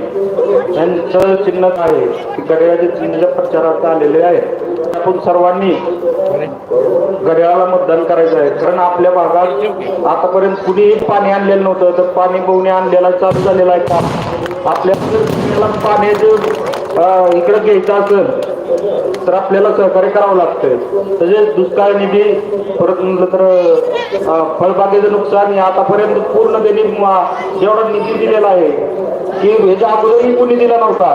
पाटील यांचं चिन्ह आहे. की घड्याळाच्या चिन्हाच्या प्रचारार्थ आलेले आहेत. आपण सर्वांनी घड्याळाला मतदान करायचं आहे. कारण आपल्या भागात आतापर्यंत कुणीही पाणी आणलेलं नव्हतं. तर पाणी बहुणे आणलेला चालू झालेला आहे. काम आपल्या पाण्याचं अं, इकडं घ्यायचं असेल तर आपल्याला सहकार्य करावं लागतं तसेच दुष्काळ निधी परत म्हटलं तर फळबागेचं नुकसान हे आतापर्यंत पूर्ण त्यांनी जेवढा निधी दिलेला आहे. की ह्याच्या अगोदरही कुणी दिला नव्हता.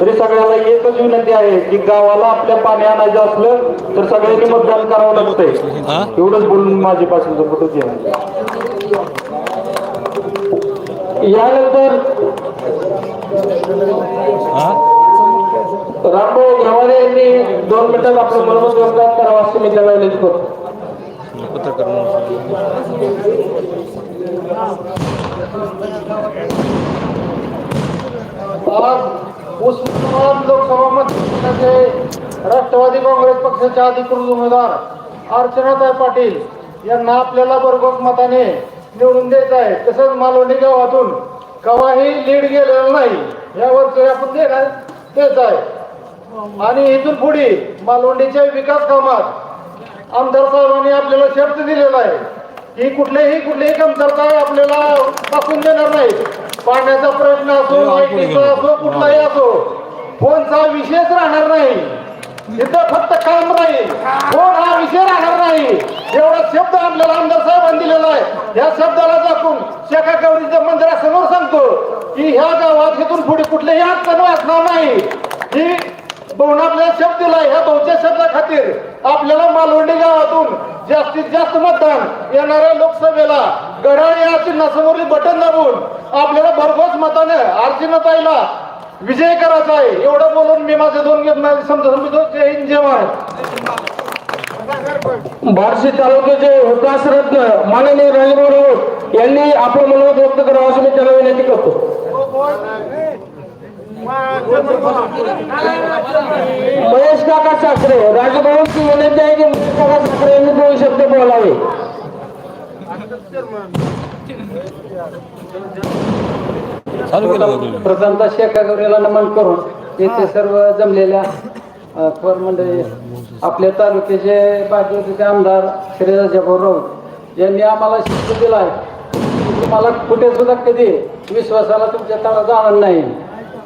तरी सगळ्याला एकच विनंती आहे की गावाला आपल्या पाणी आणायचं असलं तर सगळ्यांनी मतदान करावं लागतंय. एवढंच बोलून माझी पासून यानंतर रामभाऊ घावारे यांनी दोन मिनिटात आपलं मनोमत योगदान करावं असं मी त्याला विनंती करतो आज उस्मानाबाद लोकसभा मतदारसंघाचे राष्ट्रवादी काँग्रेस पक्षाच्या अधिकृत उमेदवार अर्चनाताई पाटील यांना आपल्याला भरघोस मताने निवडून द्यायचं आहे. तसंच मालवणी गावातून कवाही लीड गेलेलं नाही. यावर आपण देणार तेच आहे. आणि इथून पुढे मालवंडीच्या विकास कामात आमदार साहेबांनी आपल्याला शर्त दिलेला आहे. ही कुठलेही कुठलीही कमतरता आपल्याला दाखवून देणार नाही. पाण्याचा प्रश्न असो लाईटीचा असो कुठलाही असो फोनचा विषयच राहणार नाही. इथं फक्त काम राहील. फोन हा विषय राहणार नाही. एवढा शब्द आपल्याला आमदार साहेबांनी दिलेला आहे. या शब्दाला दाखवून शेका गौरीच्या मंदिरासमोर सांगतो की ह्या गावात इथून पुढे कुठलेही अडचण वाचणार नाही. ही बहुन आपल्याला शब्द दिलाय ह्या बहुच्या शब्दा खातीर आपल्याला मालवंडी गावातून जास्तीत जास्त मतदान येणाऱ्या लोकसभेला गडाळ या चिन्हासमोरील बटन दाबून आपल्याला भरघोस मताने अर्चनाताईला विजय करायचा आहे. एवढं बोलून मी माझे दोन घेतणार समजा समजतो जय हिंद जय महाराज बार्शी तालुक्याचे विकास माननीय राजभाऊ राऊत यांनी आपलं मनोमत व्यक्त करावं असं मी त्याला विनंती करतो. महेश काका साखरे राजभाऊची विनंती आहे की महेश काका साखरे यांनी दोन शब्द बोलावे. प्रथमतः शेखा गौरीला नमन करून येथे सर्व जमलेल्या थोर मंडळी आपल्या तालुक्याचे भाजपचे आमदार श्री राजाभाऊ राऊत यांनी आम्हाला शब्द दिला आहे तुम्हाला कुठे सुद्धा कधी विश्वासाला तुमच्या तळा जाणार नाही.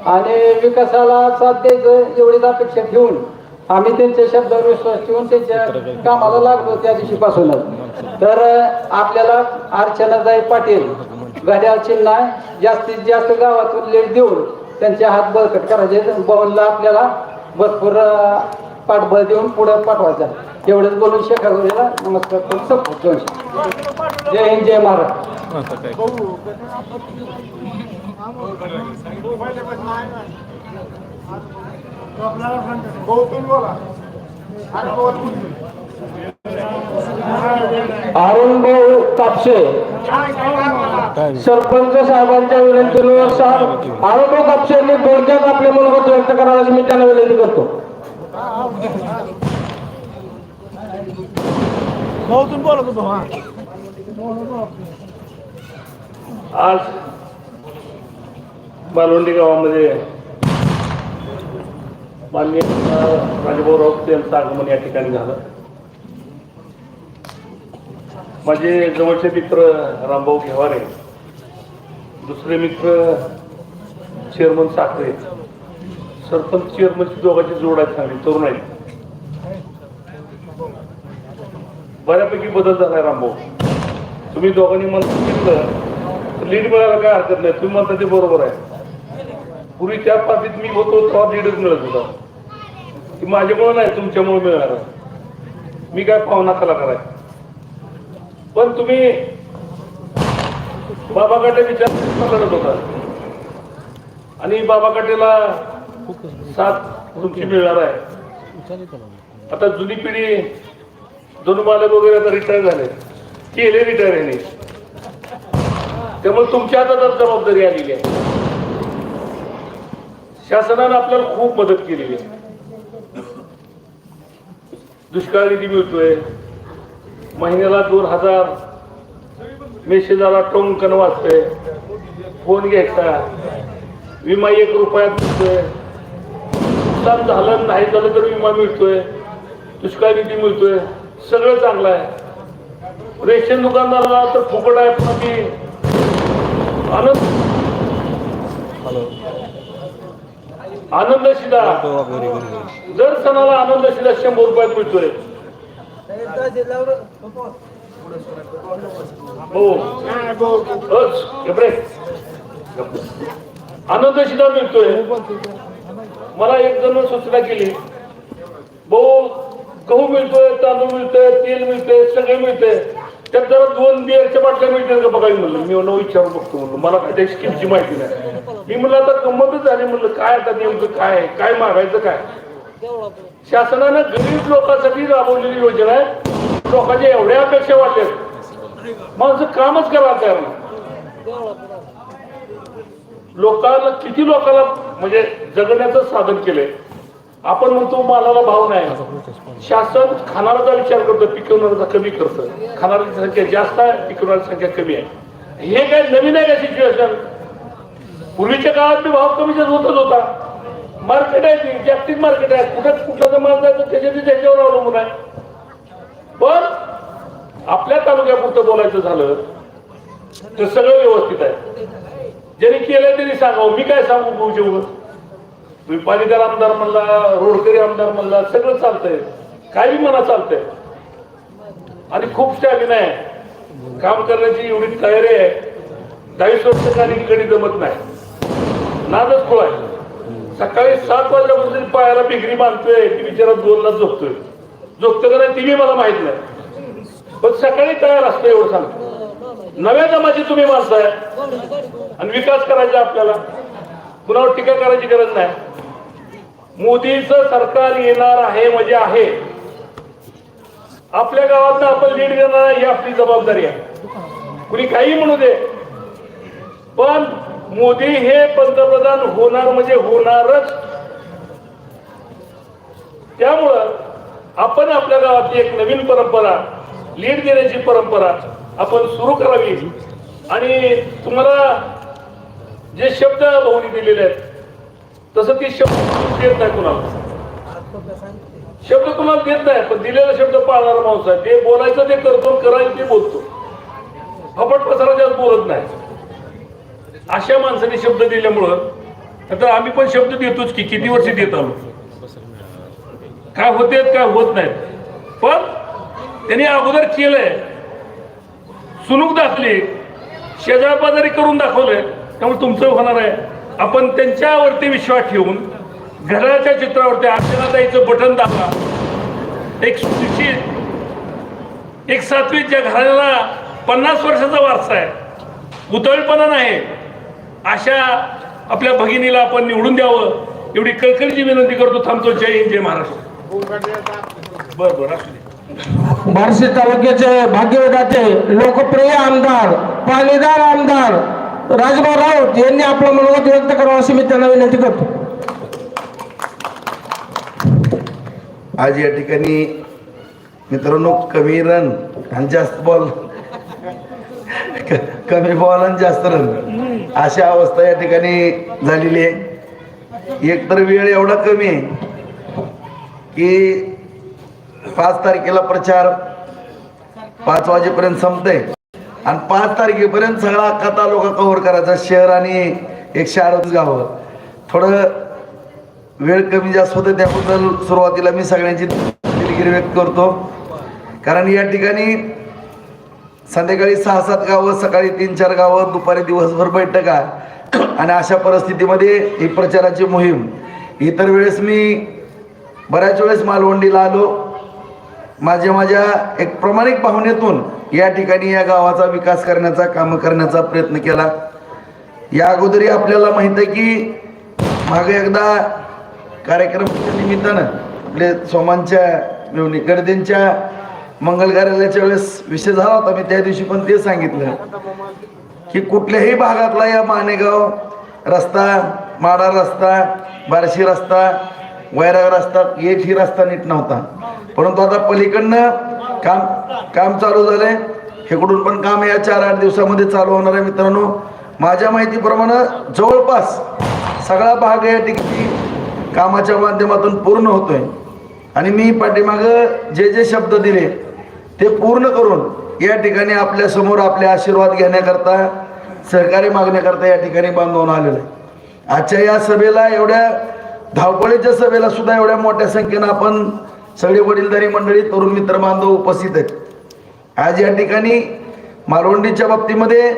आणि विकासाला साथ द्यायचं एवढीच अपेक्षा ठेवून आम्ही त्यांच्या शब्दावर विश्वास ठेवून त्यांच्या कामाला लागलो त्या दिवशीपासूनच तर आपल्याला अर्चनाताई पाटील घड्याळ चिन्हा जास्तीत जास्त गावातून लेट देऊन त्यांचे हात बळकट करायचे. बवनला आपल्याला भरपूर पाठबळ देऊन पुढे पाठवायचं. एवढंच बोलून शेखागुरीला नमस्कार करून संपतो जय हिंद जय महाराज अरुण भाऊ कापसे सरपंच साहेबांच्या विनंतीनुसार अरुण भाऊ कापसे यांनी थोडक्यात आपले मनोगत व्यक्त अशी मी त्यांना विनंती करतो. आज मालवंडी गावामध्ये मान्य राजभाऊ राऊत यांचं आगमन या ठिकाणी झालं. माझे जवळचे मित्र रामभाऊ घेवारे दुसरे मित्र चेअरमन साखरे सरपंच चेअरमनची दोघांची जोड आहेत चांगली तरुण आहेत. बऱ्यापैकी बदल झालाय रामभाऊ. तुम्ही दोघांनी मला सांगितलं तर लीड मिळायला काय हरकत नाही तुम्ही म्हणता ते बरोबर आहे. पूर्वी त्या पार्टीत मी होतो तेव्हा लीडच मिळत होता. की माझ्यामुळे नाही तुमच्यामुळे मिळणार. मी काय पाहुणा कलाकार आहे? पण तुम्ही बाबा काटे विचार लढत होता. आणि बाबा काटेला साथ तुमची मिळणार आहे. आता जुनी पिढी दोन मालक वगैरे आता रिटायर झाले. केले रिटायर यांनी त्यामुळे तुमच्या आता जबाबदारी आलेली आहे. शासनानं आपल्याला खूप मदत केलेली आहे. दुष्काळ निधी मिळतोय. महिन्याला दोन हजार मेसेजाला टोंकन वाचतोय. फोन घ्यायचा. विमा एक रुपयात मिळतोय. नुकसान झालं नाही झालं तर विमा मिळतोय. दुष्काळ निधी मिळतोय. सगळं चांगलं आहे. रेशन दुकानदाराला तर फुकट आहे पण ती. आनंद. हॅलो. आनंद शिदा घरी दर सणाला आनंद शिदा शंभर रुपयात मिळतोय. हो. आनंद शिदा मिळतोय. मला एक जण सूचना केली. भाऊ गहू मिळतोय तांदूळ मिळतोय तेल मिळतंय सगळं मिळतंय. त्यात जरा दोन बिअरच्या बाटल्या मिळतील का बघायला म्हणलं. मी म्हणलं विचारून बघतो म्हणलं. मला त्या स्कीमची माहिती नाही. मी म्हणलं आता गंमतच झाली. म्हणलं काय आता नेमकं काय काय मागायचं काय? शासनानं गरीब लोकांसाठी राबवलेली योजना आहे. लोकांच्या एवढ्या अपेक्षा वाटल्या माणसं कामच करा तयार लोकांना किती लोकांना म्हणजे जगण्याचं साधन केलंय. आपण म्हणतो मालाला भाव नाही. शासन खाणाराचा विचार करतो पिकवणाऱ्याचा कमी करतं. खाणाऱ्याची संख्या जास्त आहे पिकवणाऱ्याची संख्या कमी आहे. हे काय नवीन आहे का सिच्युएशन पूर्वीच्या काळात मी भाव कमी होतच होता. मार्केट आहे ती जागतिक मार्केट आहे. कुठं कुठला माल जायचं त्याच्या ते त्याच्यावर अवलंबून आहे. पण आपल्या तालुक्यापुरतं बोलायचं झालं तर सगळं व्यवस्थित आहे. ज्यांनी केलंय त्यांनी सांगावं. मी काय सांगू भाऊ जेवढं तुम्ही पालिकार आमदार म्हणला रोडकरी आमदार म्हणला सगळं चालतंय. काही मना म्हणा चालतंय. आणि खूप स्टॅमिना आहे. काम करण्याची एवढी तयारी आहे. दहावीस वर्ष काही जमत नाही. नादच खुळ आहे सकाळी सात वाजल्यापासून पायाला बिगरी बांधतोय ती बिचारा दोनला झोपतोय. झोपतो का नाही ती मला माहीत नाही. पण सकाळी तयार असतं एवढं सांगतो. नव्या जमाची तुम्ही माणसाय आणि विकास करायचा आपल्याला. कुणावर टीका करायची गरज नाही. मोदीचं सरकार येणार आहे म्हणजे आहे. आपल्या गावात आपण लीड देणार ही आपली जबाबदारी आहे. कुणी काही म्हणू दे. पण मोदी हे पंतप्रधान होणार म्हणजे होणारच. त्यामुळं आपण आपल्या गावातली एक नवीन परंपरा लीड देण्याची परंपरा आपण सुरू करावी. आणि तुम्हाला जे शब्द भाऊनी दिलेले आहेत तसं ते शब्द देत नाही कुणाला. शब्द कुणाला देत नाही पण दिलेला शब्द पाळणारा माणूस आहे. ते बोलायचं ते करतो करायचं ते बोलतो. फपट पसारा बोलत नाही. अशा माणसाने शब्द दिल्यामुळं आता आम्ही पण शब्द देतोच की किती वर्ष देत आलो. काय होते काय होत नाहीत. पण त्यांनी अगोदर केलंय. सुनूक दाखली. शेजारपाजारी करून दाखवलंय. त्यामुळे तुमचं होणार आहे. आपण त्यांच्यावरती विश्वास ठेवून घराच्या चित्रावरती अर्चनाताईचं बटन दाबा. एक सुशिक्षित एक सातवीत ज्या घराला पन्नास वर्षाचा वारसा आहे. उतळपणा नाही. अशा आपल्या भगिनीला आपण निवडून द्यावं. एवढी कळकळीची विनंती करतो थांबतो. जय हिंद जय महाराष्ट्र. बरं बरं असू दे. बार्शी तालुक्याचे भाग्यवेदाचे लोकप्रिय आमदार पाणीदार आमदार राजभाऊ राऊत यांनी आपलं मनोगत व्यक्त करावं अशी मी त्यांना विनंती करतो. आज या ठिकाणी मित्रांनो कमी रन आणि जास्त बॉल क- कमी बॉल आणि जास्त रन. अशा अवस्था या ठिकाणी झालेली आहे. एकतर वेळ एवढा कमी आहे की पाच तारखेला प्रचार पाच वाजेपर्यंत संपतंय. आणि पाच तारखेपर्यंत सगळा अख्खा तालुका कव्हर करायचा शहर आणि एकशे अडतीस गावं थोडं वेळ कमी जास्त होते त्याबद्दल सुरुवातीला मी सगळ्यांची दिलगिरी व्यक्त करतो. कारण या ठिकाणी संध्याकाळी सहा सात गावं सकाळी तीन चार गावं दुपारी दिवसभर बैठका आणि अशा परिस्थितीमध्ये ही प्रचाराची मोहीम. इतर वेळेस मी बऱ्याच वेळेस मालवंडीला आलो. माझ्या माझ्या एक प्रामाणिक भावनेतून या ठिकाणी या गावाचा विकास करण्याचा काम करण्याचा प्रयत्न केला. या अगोदरही आपल्याला माहीत आहे की मागे एकदा कार्यक्रमाच्या निमित्तानं आपले सोमांच्या मेवणी गर्दींच्या मंगल कार्यालयाच्या वेळेस विषय झाला होता मी त्या दिवशी पण ते सांगितलं. की कुठल्याही भागातला या मानेगाव रस्ता माडा रस्ता बार्शी रस्ता वैराग रस्ता एकही रस्ता नीट नव्हता. परंतु आता पलीकडनं काम काम चालू झालंय. इकडून पण काम या चार आठ दिवसामध्ये चालू होणार आहे मित्रांनो. माझ्या माहितीप्रमाणे जवळपास सगळा भाग या ठिकाणी कामाच्या माध्यमातून पूर्ण होतोय. आणि मी पाठीमागं जे जे शब्द दिले ते पूर्ण करून या ठिकाणी आपल्यासमोर आपले आशीर्वाद घेण्याकरता सहकार्य मागण्याकरता या ठिकाणी बांधवून आलेलं आहे. आजच्या या सभेला एवढ्या धावपळीच्या सभेला सुद्धा एवढ्या मोठ्या संख्येनं आपण सगळे वडीलधारी मंडळी तरुण मित्र बांधव उपस्थित आहेत. आज या ठिकाणी मालवंडीच्या बाबतीमध्ये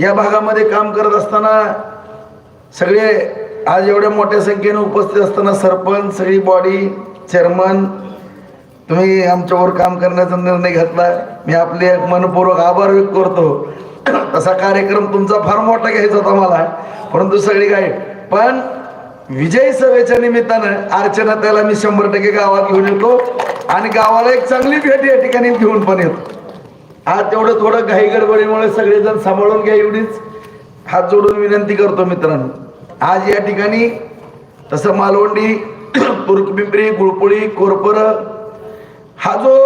या भागामध्ये काम करत असताना सगळे आज एवढ्या मोठ्या संख्येनं उपस्थित असताना सरपंच सगळी बॉडी चेअरमन तुम्ही आमच्यावर काम करण्याचा निर्णय घेतला मी आपले मनपूर्वक आभार व्यक्त करतो. तसा कार्यक्रम तुमचा फार मोठा घ्यायचा होता मला. परंतु सगळी काय पण विजय सभेच्या निमित्तानं अर्चना त्याला मी शंभर टक्के गावात घेऊन येतो. आणि गावाला एक चांगली भेट या ठिकाणी घेऊन पण येतो. आज तेवढं थोडं घाई गडबडीमुळे सगळेजण सांभाळून घ्या एवढीच. हात जोडून विनंती करतो मित्रांनो. आज या ठिकाणी तसं मालवंडी तुर्कपिंपरी गुळपुळी कोरपर हा जो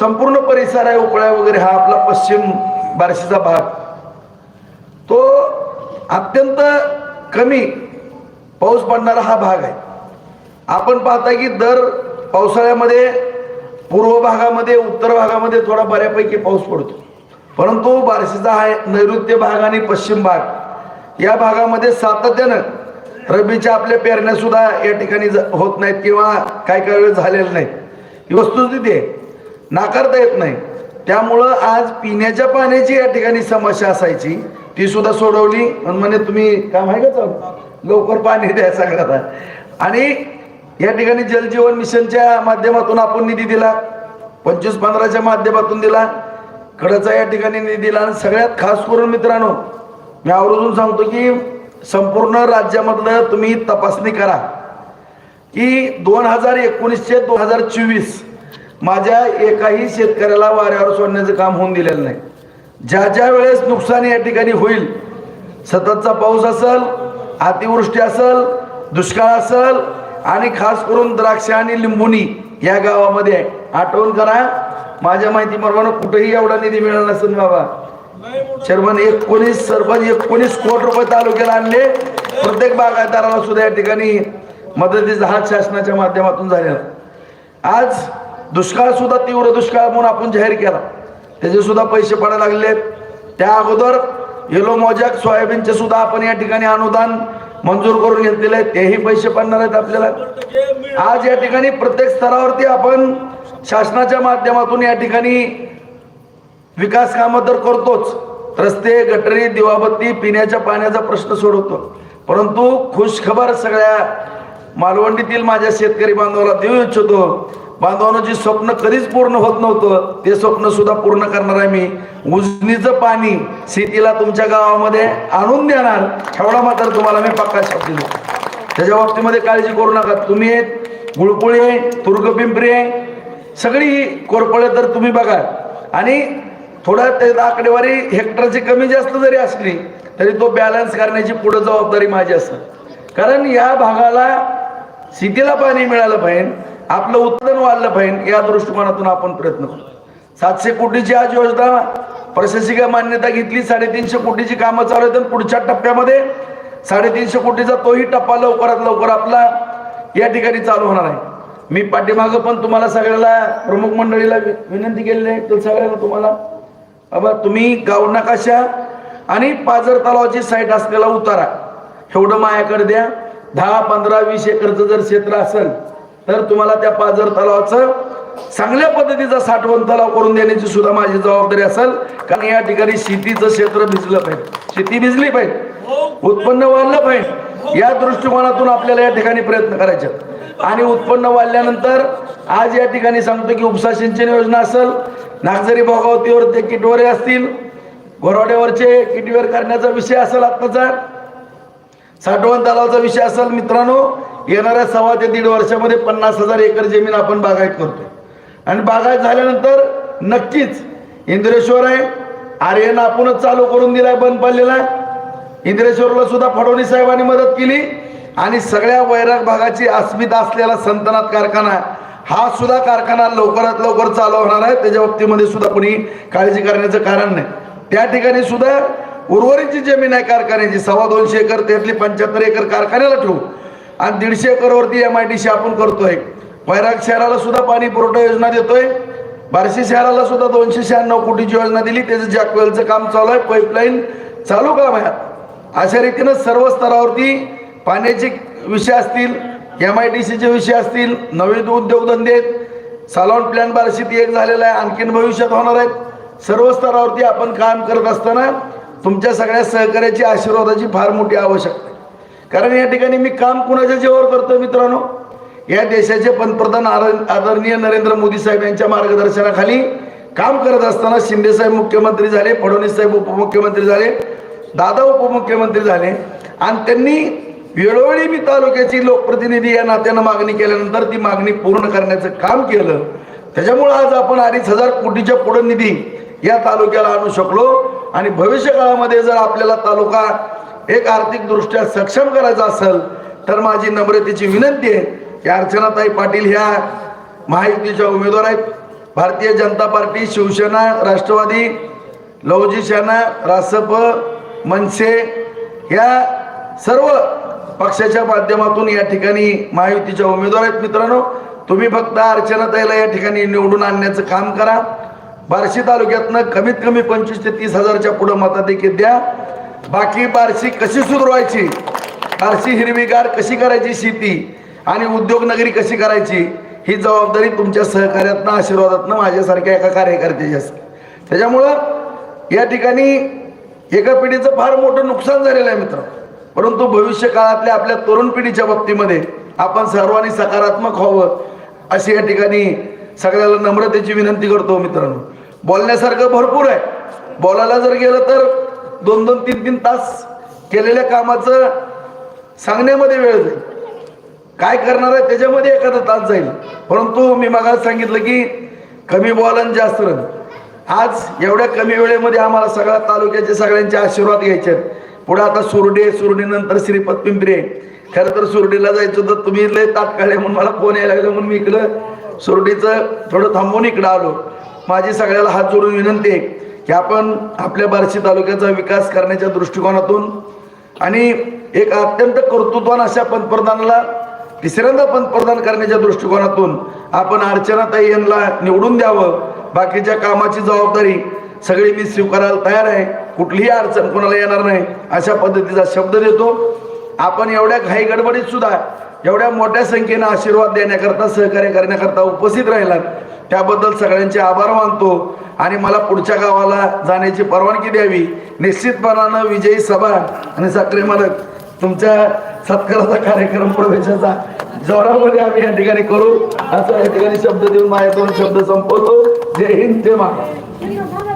संपूर्ण परिसर आहे उपळ्या वगैरे हा आपला पश्चिम बार्शीचा भाग. तो अत्यंत कमी पाऊस पडणारा हा भाग आहे. आपण पाहता की दर पावसाळ्यामध्ये पूर्व भागामध्ये उत्तर भागामध्ये थोडा बऱ्यापैकी पाऊस पडतो. परंतु बार्शीचा हा नैऋत्य भाग आणि पश्चिम भाग या भागामध्ये सातत्यानं रब्बीच्या आपल्या पेरण्या सुद्धा या ठिकाणी ज- होत नाहीत किंवा काही काय वेळ झालेल्या नाहीत. ही वस्तुस्थिती आहे. नाकारता येत नाही. त्यामुळं आज पिण्याच्या पाण्याची या ठिकाणी समस्या असायची. ती सुद्धा सोडवली. म्हणे तुम्ही काम आहे का लवकर पाणी द्या सगळ्याला आणि या ठिकाणी जलजीवन मिशनच्या माध्यमातून आपण निधी दिला. पंचवीस पंधराच्या माध्यमातून दिला. कडचा या ठिकाणी निधी दिला. आणि सगळ्यात खास करून मित्रांनो मी आवर्जून सांगतो की संपूर्ण राज्यामधलं तुम्ही तपासणी करा. की दोन हजार एकोणीसशे दोन हजार चोवीस माझ्या एकाही शेतकऱ्याला वाऱ्यावर सोडण्याचं काम होऊन दिलेलं नाही. ज्या ज्या वेळेस नुकसान या ठिकाणी होईल सततचा पाऊस असल अतिवृष्टी असल दुष्काळ असल आणि खास करून द्राक्ष आणि लिंबुनी या गावामध्ये आठवण करा माझ्या माहितीप्रमाणे कुठेही एवढा निधी मिळाला नसेल बाबा. चेअरमन एकोणीस सरपंच एकोणीस कोटी रुपये तालुक्याला आणले. प्रत्येक बागायतदाराला सुद्धा या ठिकाणी मदतीचा हात शासनाच्या माध्यमातून झालेला. आज दुष्काळ सुद्धा तीव्र दुष्काळ म्हणून आपण जाहीर केला. त्याचे सुद्धा पैसे पडायला लागले त्या अगोदर येलो मोजॅक सोयाबीनचे सुद्धा आपण या ठिकाणी अनुदान मंजूर करून घेतलेले तेही पैसे पडणार आहेत आपल्याला. आज या ठिकाणी प्रत्येक स्तरावरती आपण शासनाच्या माध्यमातून या ठिकाणी विकास कामं तर करतोच. रस्ते गटरी दिवाबत्ती पिण्याच्या पाण्याचा प्रश्न सोडवतो. परंतु खुश खबर सगळ्या मालवंडीतील माझ्या शेतकरी बांधवाला देऊ इच्छितो. बांधवानं जी स्वप्न कधीच पूर्ण होत नव्हतं. ते स्वप्न सुद्धा पूर्ण करणार आहे मी. उजनीचं पाणी शेतीला तुमच्या गावामध्ये आणून देणार. एवढा मात्र तुम्हाला मी पक्का शब्द दिलो त्याच्या बाबतीमध्ये काळजी करू नका. तुम्ही आहेत गुळपुळी आहे तुर्गपिंपरी आहे. सगळी कोरपळे तर तुम्ही बघा. आणि थोडा ते आकडेवारी हेक्टरची कमी जास्त जरी असली तरी तो बॅलन्स करण्याची पुढे जबाबदारी माझी असेल. कारण या भागाला शेतीला पाणी मिळालं पाहिजे आपलं उत्पादन वाढलं पाहिजे या दृष्टिकोनातून आपण प्रयत्न करतो सातशे कोटीची आज योजना प्रशासकीय मान्यता घेतली साडेतीनशे कोटीची कामं चालू आहेत आणि पुढच्या टप्प्यामध्ये साडेतीनशे कोटीचा तोही टप्पा लवकरात लवकर आपला या ठिकाणी चालू होणार आहे. मी पाठीमागं पण तुम्हाला सगळ्याला प्रमुख मंडळीला वि- विनंती केलेली आहे तर सगळ्यांना तुम्हाला. बाबा तुम्ही गाव नकाशा आणि पाजर तलावाची साईट असलेला उतारा एवढं माझ्याकडे द्या. दहा पंधरा वीस एकरचं जर क्षेत्र असेल तर तुम्हाला त्या पाजर तलावाचं चांगल्या पद्धतीचा साठवण तलाव करून देण्याची सुद्धा माझी जबाबदारी असेल. कारण या ठिकाणी शेतीचं क्षेत्र भिजलं पाहिजे. शेती भिजली पाहिजे. उत्पन्न वाढलं पाहिजे. या दृष्टिकोनातून आपल्याला या ठिकाणी प्रयत्न करायचे आणि उत्पन्न वाढल्यानंतर आज या ठिकाणी सांगतो की उपसा सिंचन योजना असेल नागझरी भोगावतीवर ते किटवरे असतील गोरवाड्यावरचे किटवेर करण्याचा विषय असेल आत्ताचा. साठवण तलावाचा विषय असेल मित्रांनो येणाऱ्या सव्वा ते दीड वर्षामध्ये पन्नास हजार एकर जमीन आपण बागायत करतोय. आणि बागायत झाल्यानंतर नक्कीच इंद्रेश्वर आहे. आर्यन आपणच चालू करून दिलाय बंद पडलेला आहे. इंद्रेश्वरला सुद्धा फडणवीस साहेबांनी मदत केली. आणि सगळ्या वैराग भागाची अस्मिता असलेला संतनाथ कारखाना हा सुद्धा कारखाना लवकरात लवकर चालू होणार आहे. त्याच्या बाबतीमध्ये सुद्धा कोणी काळजी करण्याचं कारण नाही. त्या ठिकाणी सुद्धा उर्वरित जी जमीन आहे कारखान्याची. सव्वा दोनशे एकर त्यातली पंच्याहत्तर एकर कारखान्याला ठेवू. आणि दीडशे एकरवरती एम आय डी सी आपण करतोय. वैराग शहराला सुद्धा पाणी पुरवठा योजना देतोय. बार्शी शहराला सुद्धा दोनशे शहाण्णव कोटीची योजना दिली. त्याचं जॅकवेलचं काम चालू आहे पाईपलाईन चालू काम आहे अशा रीतीनं सर्व स्तरावरती पाण्याचे विषय असतील एम आय डी सीचे विषय असतील नवीन उद्योगधंदे आहेत. सालॉन प्लॅन बार्शीत एक झालेला आहे आणखीन भविष्यात होणार आहेत. सर्व स्तरावरती आपण काम करत असताना तुमच्या सगळ्या सहकार्याची आशीर्वादाची फार मोठी आवश्यकता आहे. कारण या ठिकाणी मी काम कुणाच्या जीवावर करतो मित्रांनो? या देशाचे पंतप्रधान आर- आदरणीय नरेंद्र मोदी साहेब यांच्या मार्गदर्शनाखाली काम करत असताना शिंदे साहेब मुख्यमंत्री झाले फडणवीस साहेब उपमुख्यमंत्री झाले दादा उपमुख्यमंत्री झाले. आणि त्यांनी वेळोवेळी मी तालुक्याची लोकप्रतिनिधी या नात्यानं मागणी केल्यानंतर ती मागणी पूर्ण करण्याचं काम केलं. त्याच्यामुळे आज आपण अडीच हजार कोटीच्या पुढे निधी या तालुक्याला आणू शकलो. आणि भविष्य काळामध्ये जर आपल्याला तालुका एक आर्थिक दृष्ट्या सक्षम करायचा असेल तर माझी नम्रतेची विनंती आहे की अर्चनाताई पाटील ह्या महायुतीच्या उमेदवार आहेत. भारतीय जनता पार्टी शिवसेना राष्ट्रवादी लवजी सेना रासप मनसे या सर्व पक्षाच्या माध्यमातून या ठिकाणी महायुतीच्या उमेदवार आहेत मित्रांनो. तुम्ही फक्त अर्चनाताईला या ठिकाणी निवडून आणण्याचं काम करा. बार्शी तालुक्यातनं कमीत कमी पंचवीस ते तीस हजारच्या पुढं मताधिक्य द्या. बाकी बार्शी कशी सुधारवायची? बार्शी हिरवीगार कशी करायची शेती? आणि उद्योगनगरी कशी करायची? ही जबाबदारी तुमच्या सहकार्यातनं आशीर्वादातनं माझ्यासारख्या एका कार्यकर्त्याची असते. त्याच्यामुळं या ठिकाणी एका पिढीचं फार मोठं नुकसान झालेलं आहे मित्र. परंतु भविष्य काळातल्या आपल्या तरुण पिढीच्या बाबतीमध्ये आपण सर्वांनी सकारात्मक व्हावं अशी या ठिकाणी सगळ्याला नम्रतेची विनंती करतो मित्रांनो. बोलण्यासारखं भरपूर आहे. बोलायला जर गेलं तर दोन दोन तीन तीन तास केलेल्या कामाचं सांगण्यामध्ये वेळ जाईल. काय करणार आहे त्याच्यामध्ये एखादा तास जाईल. परंतु मी मागास सांगितलं की कमी बॉल आणि जास्त रन आज एवढ्या कमी वेळेमध्ये आम्हाला सगळ्या तालुक्याचे सगळ्यांचे आशीर्वाद घ्यायचे आहेत. पुढे आता सुरडे सुरडीनंतर श्रीपद पिंपरे खरं तर सुरडीला जायचं तर तुम्ही लय तात्काळ म्हणून मला फोन यायला लागला म्हणून मी इकडं सुरडीचं थोडं थांबून इकडं आलो. माझी सगळ्याला हात जोडून विनंती आहे की आपण आपल्या बार्शी तालुक्याचा विकास करण्याच्या दृष्टिकोनातून आणि एक अत्यंत कर्तृत्वान अशा पंतप्रधानाला तिसऱ्यांदा पंतप्रधान करण्याच्या दृष्टिकोनातून आपण अर्चनाताई यांना निवडून द्यावं. बाकीच्या कामाची जबाबदारी सगळी मी स्वीकारायला तयार आहे. कुठलीही अडचण कोणाला येणार नाही. अशा पद्धतीचा शब्द देतो. आपण एवढ्या घाई गडबडीत सुद्धा एवढ्या मोठ्या संख्येनं आशीर्वाद देण्याकरता सहकार्य करण्याकरता उपस्थित राहिलात. त्याबद्दल सगळ्यांचे आभार मानतो आणि मला पुढच्या गावाला जाण्याची परवानगी द्यावी. निश्चितपणानं विजयी सभा आणि साखरे मालक तुमच्या सत्काराचा कार्यक्रम प्रवेशाचा जोरामध्ये आम्ही या ठिकाणी करू. असा या ठिकाणी शब्द देऊन माझ्या दोन शब्द संपवतो. जय हिंद जय महाराष्ट्र.